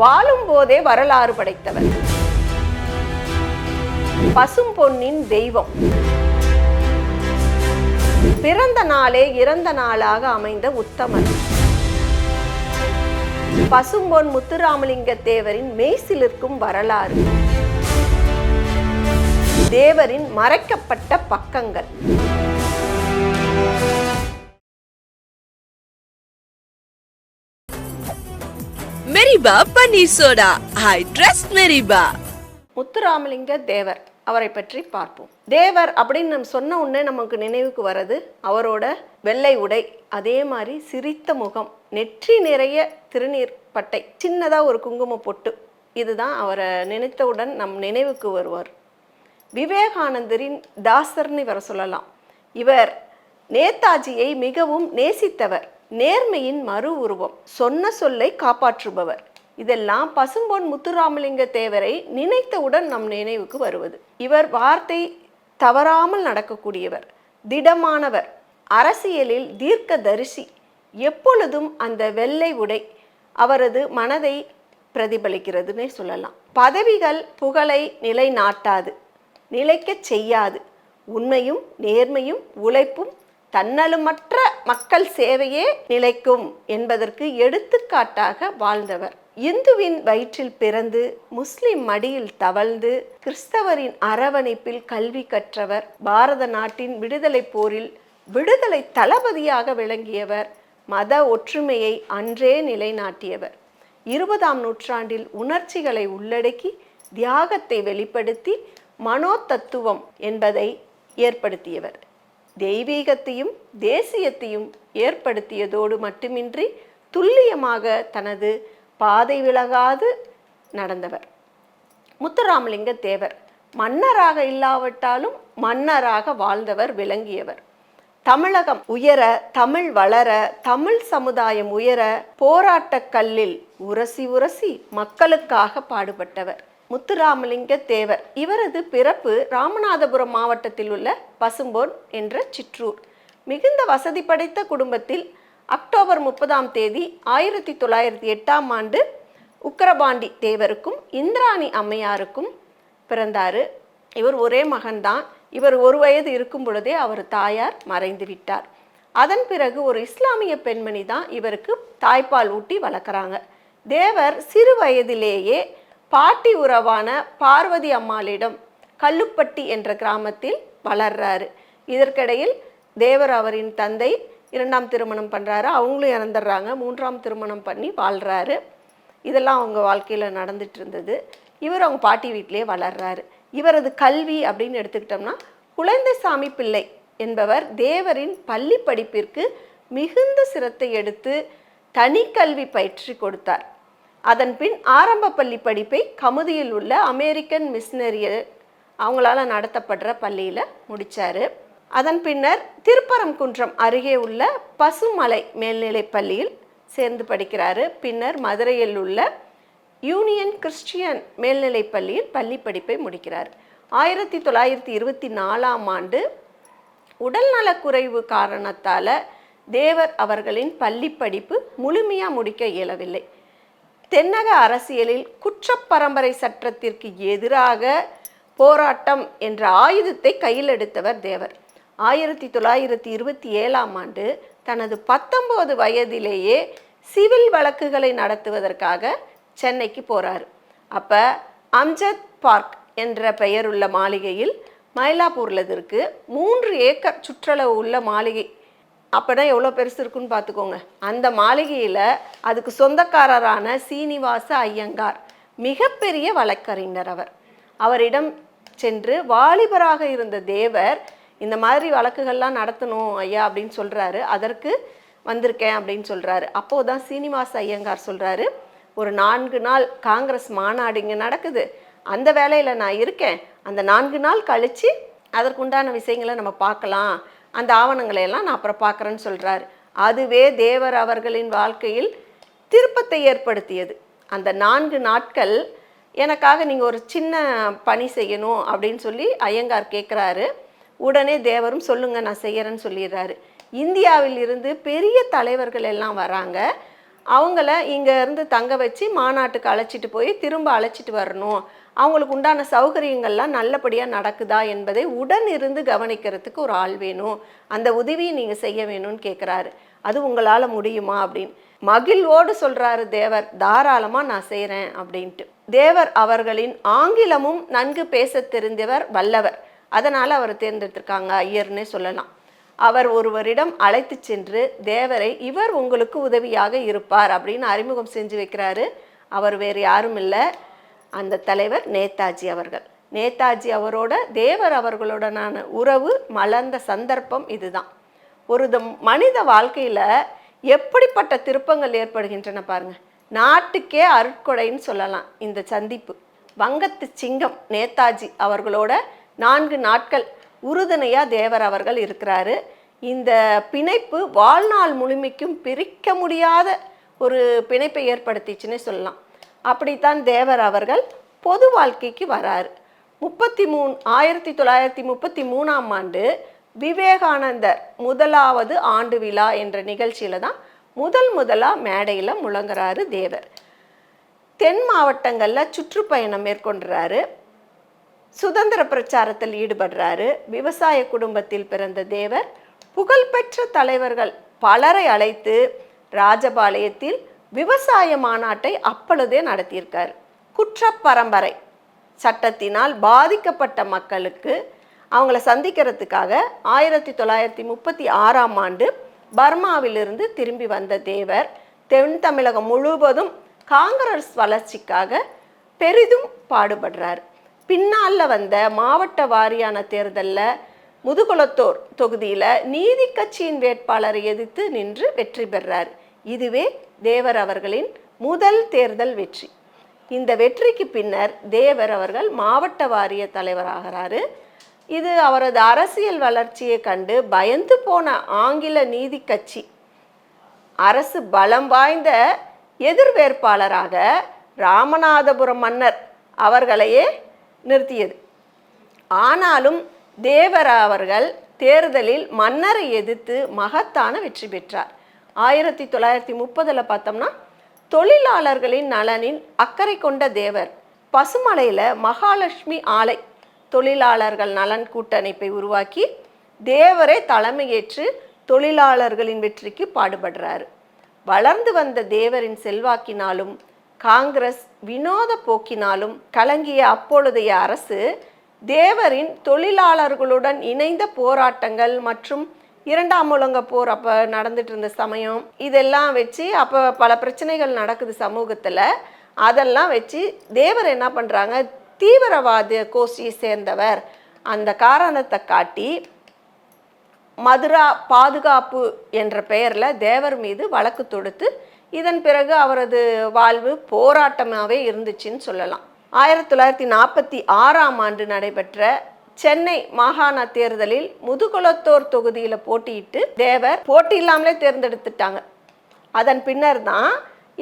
வாழும் போதே வரலாறு படைத்தவர். பசும் பொன்னின் தெய்வம். பிறந்த நாளே இறந்த நாளாக அமைந்த உத்தமர் பசும்பொன் முத்துராமலிங்க தேவரின் மெய்சிலிருக்கும் வரலாறு. தேவரின் மறைக்கப்பட்ட பக்கங்கள். மெரிபா பன்னீர் soda. I trust Meriba. Muthuramalinga Thevar அவரை பற்றி பார்ப்போம். தேவர் அப்படின்னு நம்ம சொன்ன உடனே நமக்கு நினைவுக்கு வர்றது அவரோட வெள்ளை உடை. அதே மாதிரி சிரித்த முகம் நெற்றி நிறைய திருநீர் பட்டை சின்னதாக ஒரு குங்கும பொட்டு. இதுதான் அவரை நினைத்தவுடன் நம் நினைவுக்கு வருவார். விவேகானந்தரின் தாசர்னு இவரை சொல்லலாம். இவர் நேதாஜியை மிகவும் நேசித்தவர். நேர்மையின் மறு உருவம். சொன்ன சொல்லை காப்பாற்றுபவர். இதெல்லாம் பசும்பொன் முத்துராமலிங்க தேவரை நினைத்தவுடன் நம் நினைவுக்கு வருவது. இவர் வார்த்தை தவறாமல் நடக்கக்கூடியவர். திடமானவர். அரசியலில் தீர்க்க தரிசி எப்பொழுதும் அந்த வெள்ளை உடை அவரது மனதை பிரதிபலிக்கிறதுனே சொல்லலாம். பதவிகள் புகழை நிலைநாட்டாது. நிலைக்கச் செய்யாது. உண்மையும் நேர்மையும் உழைப்பும் தன்னலுமற்ற மக்கள் சேவையே நிலைக்கும் என்பதற்கு எடுத்துக்காட்டாக வாழ்ந்தவர். இந்துவின் வயிற்றில் பிறந்து முஸ்லிம் மடியில் தவழ்ந்து கிறிஸ்தவரின் அரவணைப்பில் கல்வி கற்றவர் பாரத நாட்டின் விடுதலை போரில் விடுதலை தளபதியாக விளங்கியவர் மத ஒற்றுமையை அன்றே நிலைநாட்டியவர். இருபதாம் நூற்றாண்டில் உணர்ச்சிகளை உள்ளடக்கி தியாகத்தை வெளிப்படுத்தி மனோதத்துவம் என்பதை ஏற்படுத்தியவர். தெய்வீகத்தையும் தேசியத்தையும் ஏற்படுத்தியதோடு மட்டுமின்றி துல்லியமாக தனது பாதை விலகாது நடந்தவர். முத்துராமலிங்க தேவர் மன்னராக இல்லாவிட்டாலும் மன்னராக வாழ்ந்தவர் விளங்கியவர். தமிழகம் உயர தமிழ் வளர தமிழ் சமுதாயம் உயர போராட்டக் கல்லில் உரசி உரசி மக்களுக்காக பாடுபட்டவர். முத்துராமலிங்க தேவர் இவரது பிறப்பு ராமநாதபுரம் மாவட்டத்தில் உள்ள பசும்பொன் என்ற சிற்றூர். மிகுந்த வசதி படைத்த குடும்பத்தில் அக்டோபர் முப்பதாம் தேதி ஆயிரத்தி தொள்ளாயிரத்தி எட்டாம் ஆண்டு உக்கரபாண்டி தேவருக்கும் இந்திராணி அம்மையாருக்கும் பிறந்தார். இவர் ஒரே மகன்தான். இவர் ஒரு வயது இருக்கும் பொழுதே அவர் தாயார் மறைந்து விட்டார். அதன் பிறகு ஒரு இஸ்லாமிய பெண்மணி தான் இவருக்கு தாய்ப்பால் ஊட்டி வளர்க்குறாங்க. தேவர் சிறு வயதிலேயே பாட்டி உறவான பார்வதி அம்மாளிடம் கல்லுப்பட்டி என்ற கிராமத்தில் வளர்றாரு. இதற்கிடையில் தேவர் அவரின் தந்தை இரண்டாம் திருமணம் பண்ணுறாரு அவங்களும் இறந்துடுறாங்க. மூன்றாம் திருமணம் பண்ணி வாழ்கிறாரு இதெல்லாம் அவங்க வாழ்க்கையில் நடந்துட்டு இருந்தது. இவர் அவங்க பாட்டி வீட்டிலே வளர்றாரு. இவரது கல்வி அப்படின்னு எடுத்துக்கிட்டோம்னா குழந்தைசாமி பிள்ளை என்பவர் தேவரின் பள்ளி படிப்பிற்கு மிகுந்த சிரத்தை எடுத்து தனி கல்வி பயிற்சி கொடுத்தார். அதன்பின் ஆரம்ப பள்ளி படிப்பை கமுதியில் உள்ள அமெரிக்கன் மிஷினரியல் அவங்களால நடத்தப்படுற பள்ளியில் முடித்தார் அதன் பின்னர் திருப்பரங்குன்றம் அருகே உள்ள பசுமலை மேல்நிலைப் பள்ளியில் சேர்ந்து படிக்கிறாரு. பின்னர் மதுரையில் உள்ள யூனியன் கிறிஸ்டியன் மேல்நிலைப் பள்ளியில் பள்ளி படிப்பை முடிக்கிறார். ஆயிரத்தி தொள்ளாயிரத்தி இருபத்தி நாலாம் ஆண்டு உடல்நலக்குறைவு காரணத்தால் தேவர் அவர்களின் பள்ளி படிப்பு முழுமையாக முடிக்க இயலவில்லை. தென்னக அரசியலில் குற்றப்பரம்பரை சட்டத்திற்கு எதிராக போராட்டம் என்ற ஆயுதத்தை கையில் எடுத்தவர் தேவர். ஆயிரத்தி தொள்ளாயிரத்தி இருபத்தி ஏழாம் ஆண்டு தனது பத்தொன்பது வயதிலேயே சிவில் வழக்குகளை நடத்துவதற்காக சென்னைக்கு போகிறார் அப்போ அம்ஜத் பார்க் என்ற பெயருள்ள மாளிகையில் மயிலாப்பூரில் இருக்கு. மூன்று ஏக்கர் சுற்றளவு உள்ள மாளிகை அப்போனா எவ்வளோ பெருசு இருக்குன்னு பார்த்துக்கோங்க. அந்த மாளிகையில் அதுக்கு சொந்தக்காரரான சீனிவாச ஐயங்கார் மிகப்பெரிய வழக்கறிஞர் அவர். அவரிடம் சென்று வாலிபராக இருந்த தேவர் இந்த மாதிரி வழக்குகள்லாம் நடத்தணும் ஐயா அப்படின்னு சொல்கிறாரு அதற்கு வந்திருக்கேன் அப்படின்னு சொல்கிறாரு அப்போது தான் சீனிவாச ஐயங்கார் சொல்கிறாரு ஒரு நான்கு நாள் காங்கிரஸ் மாநாடு இங்கே நடக்குது. அந்த வேலையில் நான் இருக்கேன். அந்த நான்கு நாள் கழித்து அதற்குண்டான விஷயங்களை நம்ம பார்க்கலாம். அந்த ஆவணங்களை எல்லாம் நான் அப்புறம் பார்க்குறேன்னு சொல்கிறாரு அதுவே தேவர் அவர்களின் வாழ்க்கையில் திருப்பத்தை ஏற்படுத்தியது. அந்த நான்கு நாட்கள் எனக்காக நீங்கள் ஒரு சின்ன பணி செய்யணும் அப்படின்னு சொல்லி ஐயங்கார் கேட்குறாரு உடனே தேவரும் சொல்லுங்க நான் செய்கிறேன்னு சொல்லிடுறாரு. இந்தியாவில் இருந்து பெரிய தலைவர்கள் எல்லாம் வராங்க. அவங்கள இங்கேருந்து தங்க வச்சு மாநாட்டுக்கு அழைச்சிட்டு போய் திரும்ப அழைச்சிட்டு வரணும். அவங்களுக்கு உண்டான சௌகரியங்கள்லாம் நல்லபடியாக நடக்குதா என்பதை உடன் இருந்து கவனிக்கிறதுக்கு ஒரு ஆள் வேணும். அந்த உதவியை நீங்கள் செய்ய வேணும்னு கேட்குறாரு அது உங்களால் முடியுமா அப்படின்னு. மகிழ்வோடு சொல்கிறாரு தேவர் தாராளமாக நான் செய்கிறேன் அப்படின்ட்டு. தேவர் அவர்களின் ஆங்கிலமும் நன்கு பேச தெரிந்தவர் வல்லவர். அதனால் அவர் தேர்ந்தெடுத்திருக்காங்க ஐயர்னே சொல்லலாம். அவர் ஒருவரிடம் அழைத்து சென்று தேவரை இவர் உங்களுக்கு உதவியாக இருப்பார் அப்படின்னு அறிமுகம் செஞ்சு வைக்கிறாரு. அவர் வேறு யாரும் இல்லை. அந்த தலைவர் நேதாஜி அவர்கள். நேதாஜி அவரோட தேவர் அவர்களுடனான உறவு மலர்ந்த சந்தர்ப்பம் இதுதான். ஒரு மனித வாழ்க்கையில் எப்படிப்பட்ட திருப்பங்கள் ஏற்படுகின்றன பாருங்க. நாட்டுக்கே அருட்கொடைன்னு சொல்லலாம் இந்த சந்திப்பு. வங்கத்து சிங்கம் நேதாஜி அவர்களோட நான்கு நாட்கள் உறுதுணையாக தேவர் அவர்கள் இருக்கிறாரு. இந்த பிணைப்பு வாழ்நாள் முழுமைக்கும் பிரிக்க முடியாத ஒரு பிணைப்பை ஏற்படுத்திச்சுன்னே சொல்லலாம். அப்படித்தான் தேவர் அவர்கள் பொது வாழ்க்கைக்கு வரார். முப்பத்தி மூணு ஆயிரத்தி தொள்ளாயிரத்தி முப்பத்தி மூணாம் ஆண்டு விவேகானந்தர் முதலாவது ஆண்டு விழா என்ற நிகழ்ச்சியில் தான் முதல் முதலாக மேடையில் முழங்குறாரு தேவர். தென் மாவட்டங்களில் சுற்றுப்பயணம் மேற்கொண்டுறாரு. சுதந்திர பிரச்சாரத்தில் ஈடுபடுறாரு. விவசாய குடும்பத்தில் பிறந்த தேவர் புகழ்பெற்ற தலைவர்கள் பலரை அழைத்து ராஜபாளையத்தில் விவசாய மாநாட்டை அப்பொழுதே நடத்தியிருக்கார். குற்றப்பரம்பரை சட்டத்தினால் பாதிக்கப்பட்ட மக்களுக்கு அவங்கள சந்திக்கிறதுக்காக ஆயிரத்தி தொள்ளாயிரத்தி முப்பத்தி ஆறாம் ஆண்டு பர்மாவிலிருந்து திரும்பி வந்த தேவர் தென் தமிழகம் முழுவதும் காங்கிரஸ் வளர்ச்சிக்காக பெரிதும் பாடுபடுறார். பின்னால் வந்த மாவட்ட வாரியான தேர்தலில் முதுகுளத்தோர் தொகுதியில் நீதி கட்சியின் வேட்பாளரை எதிர்த்து நின்று வெற்றி பெறார். இதுவே தேவர் அவர்களின் முதல் தேர்தல் வெற்றி. இந்த வெற்றிக்கு பின்னர் தேவர் அவர்கள் மாவட்ட வாரிய தலைவராகிறாரு இது அவரது அரசியல் வளர்ச்சியை கண்டு பயந்து போன ஆங்கில நீதி கட்சி. அரசு பலம் வாய்ந்த எதிர்வேட்பாளராக ராமநாதபுரம் மன்னர் அவர்களையே நிறுத்தியது. ஆனாலும் தேவர் அவர்கள் தேர்தலில் மன்னரை எதிர்த்து மகத்தான வெற்றி பெற்றார். ஆயிரத்தி தொள்ளாயிரத்தி முப்பதில் பார்த்தோம்னா தொழிலாளர்களின் நலனில் அக்கறை கொண்ட தேவர் பசுமலையில் மகாலட்சுமி ஆலை தொழிலாளர்கள் நலன் கூட்டமைப்பை உருவாக்கி தேவரே தலைமையேற்று தொழிலாளர்களின் வெற்றிக்கு பாடுபடுறாரு. வளர்ந்து வந்த தேவரின் செல்வாக்கினாலும் காங்கிரஸ் வினோத போக்கினாலும் கலங்கிய அப்பொழுதைய அரசு தேவரின் தொழிலாளர்களுடன் இணைந்த போராட்டங்கள் மற்றும் இரண்டாம் உலக போர் அப்போ நடந்துட்டு இருந்த சமயம் இதெல்லாம் வச்சு அப்போ பல பிரச்சனைகள் நடக்குது சமூகத்தில். அதெல்லாம் வச்சு தேவர் என்ன பண்ணுறாங்க தீவிரவாத கோஷ்டியை சேர்ந்தவர். அந்த காரணத்தை காட்டி மதுரா பாதுகாப்பு என்ற பெயரில் தேவர் மீது வழக்கு தொடுத்து இதன் பிறகு அவரது வாழ்வு போராட்டமாகவே இருந்துச்சுன்னு சொல்லலாம். ஆயிரத்தி தொள்ளாயிரத்தி நாற்பத்தி ஆறாம் ஆண்டு நடைபெற்ற சென்னை மாகாண தேர்தலில் முதுகுளத்தோர் தொகுதியில் போட்டியிட்டு தேவர் போட்டி இல்லாமலே தேர்ந்தெடுத்துட்டாங்க. அதன் பின்னர் தான்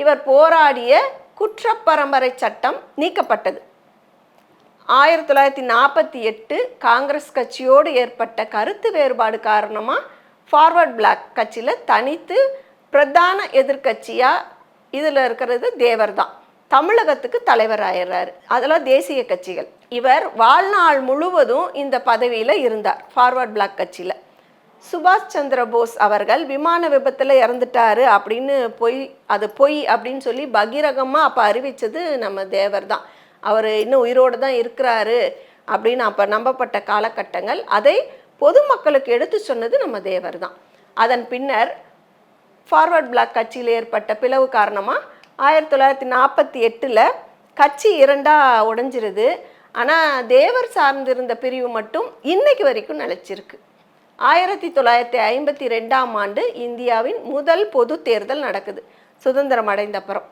இவர் போராடிய குற்றப்பரம்பரை சட்டம் நீக்கப்பட்டது. ஆயிரத்தி தொள்ளாயிரத்தி நாற்பத்தி எட்டு காங்கிரஸ் கட்சியோடு ஏற்பட்ட கருத்து வேறுபாடு காரணமாக ஃபார்வர்ட் பிளாக் கட்சியில் தனித்து பிரதான எதிர்க்கட்சியாக இதில் இருக்கிறது தேவர் தான். தமிழகத்துக்கு தலைவர் ஆயிடுறாரு அதெல்லாம் தேசிய கட்சிகள். இவர் வாழ்நாள் முழுவதும் இந்த பதவியில் இருந்தார் ஃபார்வர்ட் பிளாக் கட்சியில். சுபாஷ் சந்திர போஸ் அவர்கள் விமான விபத்தில் இறந்துட்டாரு அப்படின்னு பொய் அது பொய் அப்படின்னு சொல்லி பகிரகமாக அப்போ அறிவித்தது நம்ம தேவர் தான். அவர் இன்னும் உயிரோடு தான் இருக்கிறாரு அப்படின்னு அப்போ நம்பப்பட்ட காலகட்டங்கள். அதை பொதுமக்களுக்கு எடுத்து சொன்னது நம்ம தேவர் தான். அதன் பின்னர் ஃபார்வர்ட் பிளாக் கட்சியில் ஏற்பட்ட பிளவு காரணமாக ஆயிரத்தி தொள்ளாயிரத்தி நாற்பத்தி எட்டில் கட்சி இரண்டாக உடஞ்சிருது. ஆனால் தேவர் சார்ந்திருந்த பிரிவு மட்டும் இன்னைக்கு வரைக்கும் நிலச்சிருக்கு. ஆயிரத்தி தொள்ளாயிரத்தி ஐம்பத்தி ரெண்டாம் ஆண்டு இந்தியாவின் முதல் பொது தேர்தல் நடக்குது. சுதந்திரம் அடைந்த அப்புறம்.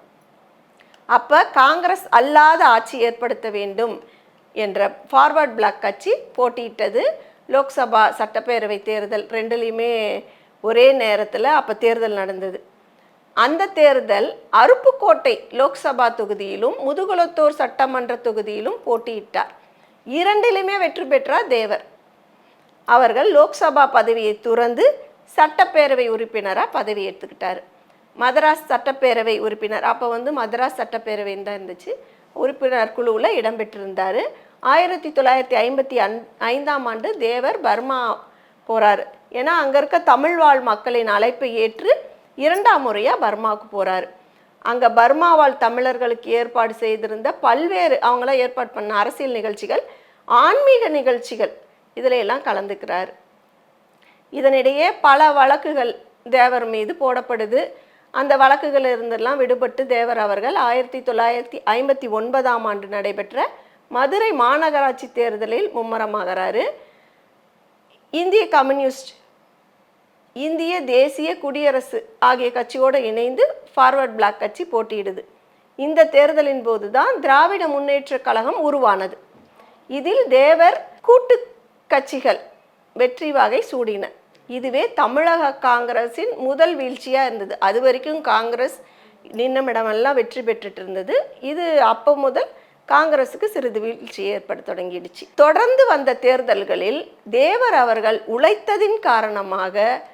அப்போ காங்கிரஸ் அல்லாத ஆட்சி ஏற்படுத்த வேண்டும் என்ற ஃபார்வர்ட் பிளாக் கட்சி போட்டியிட்டது. லோக்சபா சட்டப்பேரவை தேர்தல் ரெண்டுலேயுமே ஒரே நேரத்தில் அப்போ தேர்தல் நடந்தது. அந்த தேர்தல் அருப்புக்கோட்டை லோக்சபா தொகுதியிலும் முதுகுளத்தூர் சட்டமன்ற தொகுதியிலும் போட்டியிட்டார். இரண்டிலுமே வெற்றி பெற்றார் தேவர். அவர்கள் லோக்சபா பதவியை துறந்து சட்டப்பேரவை உறுப்பினராக பதவி எடுத்துக்கிட்டார் மதராஸ் சட்டப்பேரவை உறுப்பினர். அப்போ வந்து மதராஸ் சட்டப்பேரவைன்னு தான் இருந்துச்சு. உறுப்பினர் குழுவில் இடம்பெற்றிருந்தார் ஆயிரத்தி தொள்ளாயிரத்தி ஐம்பத்தி அன் ஐந்தாம் ஆண்டு தேவர் பர்மா போகிறார் ஏன்னா அங்கே இருக்க தமிழ் வாழ் மக்களின் அழைப்பை ஏற்று இரண்டாம் முறையாக பர்மாவுக்கு போகிறார் அங்கே பர்மாவால் தமிழர்களுக்கு ஏற்பாடு செய்திருந்த பல்வேறு அவங்களாம் ஏற்பாடு பண்ண அரசியல் நிகழ்ச்சிகள் ஆன்மீக நிகழ்ச்சிகள் இதில் எல்லாம் கலந்துக்கிறார். இதனிடையே பல வழக்குகள் தேவர் மீது போடப்படுது. அந்த வழக்குகள் இருந்தெல்லாம் விடுபட்டு தேவர் அவர்கள் ஆயிரத்தி தொள்ளாயிரத்தி ஐம்பத்தி ஒன்பதாம் ஆண்டு நடைபெற்ற மதுரை மாநகராட்சி தேர்தலில் மும்மரமாகிறாரு. இந்திய கம்யூனிஸ்ட் இந்திய தேசிய குடியரசு ஆகிய கட்சியோடு இணைந்து ஃபார்வர்ட் பிளாக் கட்சி போட்டியிடுது. இந்த தேர்தலின் போது தான் திராவிட முன்னேற்றக் கழகம் உருவானது. இதில் தேவர் கூட்டு கட்சிகள் வெற்றி வகை சூடின. இதுவே தமிழக காங்கிரஸின் முதல் வீழ்ச்சியாக இருந்தது. அது வரைக்கும் காங்கிரஸ் நின்னமிடமெல்லாம் வெற்றி பெற்றுட்டு இருந்தது. இது அப்போ முதல் காங்கிரஸுக்கு சிறிது வீழ்ச்சி ஏற்பட தொடங்கிடுச்சு. தொடர்ந்து வந்த தேர்தல்களில் தேவர் அவர்கள் உழைத்ததின் காரணமாக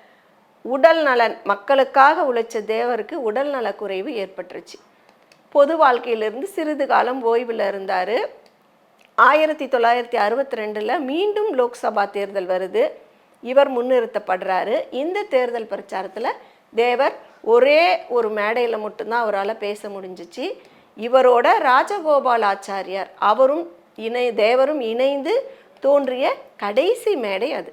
உடல் நலன் மக்களுக்காக உழைச்ச தேவருக்கு உடல் நலக்குறைவு ஏற்பட்டுருச்சு. பொது வாழ்க்கையிலிருந்து சிறிது காலம் ஓய்வில் இருந்தார். ஆயிரத்தி தொள்ளாயிரத்தி அறுபத்தி ரெண்டில் மீண்டும் லோக்சபா தேர்தல் வருது. இவர் முன்னிறுத்தப்படுறாரு. இந்த தேர்தல் பிரச்சாரத்தில் தேவர் ஒரே ஒரு மேடையில் மட்டும்தான் அவரால் பேச முடிஞ்சிச்சு. இவரோட ராஜகோபால் ஆச்சாரியார் அவரும் இணை தேவரும் இணைந்து தோன்றிய கடைசி மேடை அது.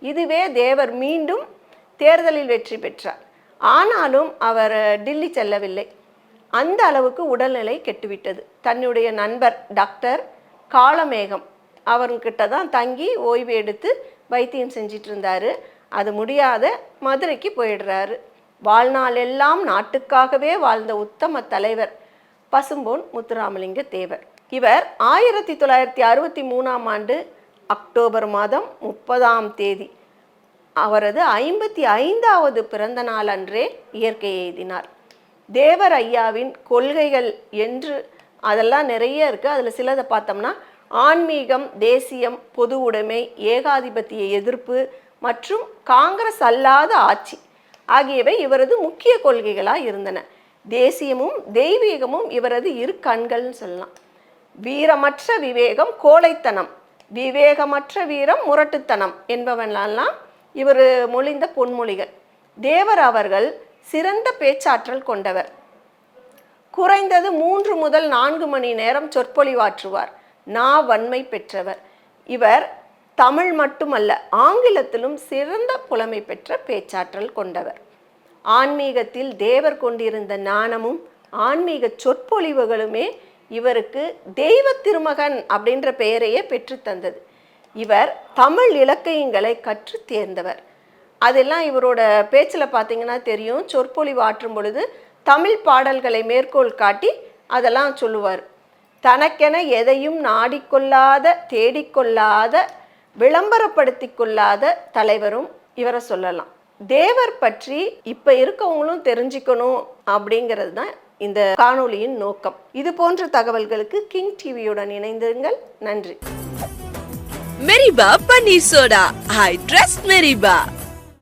இதுவே தேவர் மீண்டும் தேர்தலில் வெற்றி பெற்றார். ஆனாலும் அவர் டில்லி செல்லவில்லை. அந்த அளவுக்கு உடல்நிலை கெட்டுவிட்டது. தன்னுடைய நண்பர் டாக்டர் காளமேகம் அவர்கிட்ட தான் தங்கி ஓய்வு எடுத்து வைத்தியம் செஞ்சிட்டு இருந்தாரு அது முடியாத மதுரைக்கு போயிடுறாரு. வாழ்நாள் எல்லாம் நாட்டுக்காகவே வாழ்ந்த உத்தம தலைவர் பசும்பொன் முத்துராமலிங்க தேவர். இவர் ஆயிரத்தி தொள்ளாயிரத்தி அறுபத்தி மூணாம் ஆண்டு அக்டோபர் மாதம் முப்பதாம் தேதி அவரது ஐம்பத்தி ஐந்தாவது பிறந்த நாள் அன்றே இயற்கை எழுதினார் தேவர் ஐயாவின் கொள்கைகள் என்று அதெல்லாம் நிறைய இருக்குது அதில் சிலதை பார்த்தோம்னா ஆன்மீகம் தேசியம் பொது உடைமை ஏகாதிபத்திய எதிர்ப்பு மற்றும் காங்கிரஸ் அல்லாத ஆட்சி ஆகியவை இவரது முக்கிய கொள்கைகளாக இருந்தன. தேசியமும் தெய்வீகமும் இவரது இரு கண்கள்னு சொல்லலாம். வீரமற்ற விவேகம் கோழைத்தனம். விவேகமற்ற வீரம் முரட்டுத்தனம் என்பவனெல்லாம் இவர் மொழிந்த பொன்மொழிகள். தேவர் அவர்கள் சிறந்த பேச்சாற்றல் கொண்டவர். குறைந்தது மூன்று முதல் நான்கு மணி நேரம் சொற்பொழிவாற்றுவார். நா வன்மை பெற்றவர். இவர் தமிழ் மட்டுமல்ல ஆங்கிலத்திலும் சிறந்த புலமை பெற்ற பேச்சாற்றல் கொண்டவர். ஆன்மீகத்தில் தேவர் கொண்டிருந்த ஞானமும் ஆன்மீக சொற்பொழிவுகளுமே இவருக்கு தெய்வ திருமகன் அப்படின்ற பெயரையே பெற்றுத்தந்தது இவர் தமிழ் இலக்கியங்களை கற்று தேர்ந்தவர். அதெல்லாம் இவரோட பேச்சில் பார்த்தீங்கன்னா தெரியும். சொற்பொழிவு ஆற்றும் பொழுது தமிழ் பாடல்களை மேற்கோள் காட்டி அதெல்லாம் சொல்லுவார். தனக்கென எதையும் நாடிக்கொள்ளாத தேடிக்கொள்ளாத விளம்பரப்படுத்தி கொள்ளாத தலைவரும் இவரை சொல்லலாம். தேவர் பற்றி இப்போ இருக்கவங்களும் தெரிஞ்சுக்கணும் அப்படிங்கிறது தான் இந்த காணொலியின் நோக்கம். இது போன்ற தகவல்களுக்கு கிங் டிவியுடன் இணைந்திருங்கள். நன்றி. மெரிபா பன்னீர் சோடா ஐ ட்ரஸ்ட் மெரிபா